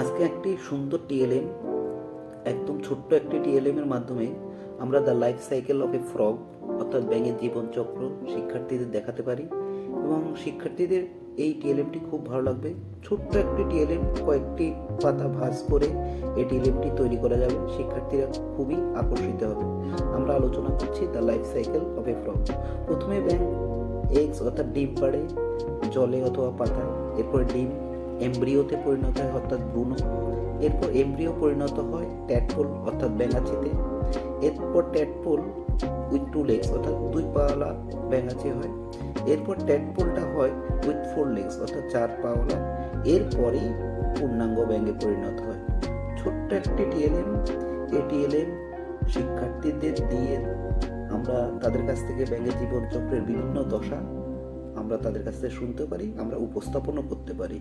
আজকে একটি সুন্দর টিএলএম একদম ছোট্ট একটি টিএলএম এর মাধ্যমে আমরা the life cycle of a frog অর্থাৎ ব্যাঙের জীবনচক্র শিক্ষার্থীদের দেখাতে পারি এবং শিক্ষার্থীদের এই টিএলএমটি খুব ভালো লাগবে। ছোট্ট একটি টিএলএম কয়েকটি পাতা ভাঁজ করে এই টিএলএমটি তৈরি করা যাবে। শিক্ষার্থীরা খুবই আকর্ষিত হবে। আমরা আলোচনা করছি the life cycle of a frog প্রথমে ব্যাঙ এগস অর্থাৎ ডিম পাড়ে, জলে অথবা পাতায়, এরপরে ডিম এমব্রিওতে পরিণত হয়, অর্থাৎ ব্রুনো এরপর এমব্রিও পরিণত হয় ট্যাটপোল অর্থাৎ ব্যাঙাচিতে এরপর ট্যাটপোল উইথ টু লেগস অর্থাৎ দুই পাওয়ালা ব্যাঙাচি হয়। এরপর ট্যাটপোলটা হয় উইথ ফোর লেগস অর্থাৎ চার পাওয়ালা এরপরেই পূর্ণাঙ্গ ব্যাঙে পরিণত হয়। ছোট্ট একটি টিএলএম এই টিএলএম শিক্ষার্থীদের দিয়ে আমরা তাদের কাছ থেকে ব্যাঙের জীবনচক্রের বিভিন্ন দশা আমরা তাদের কাছ থেকে শুনতে পারি, আমরা উপস্থাপনও করতে পারি।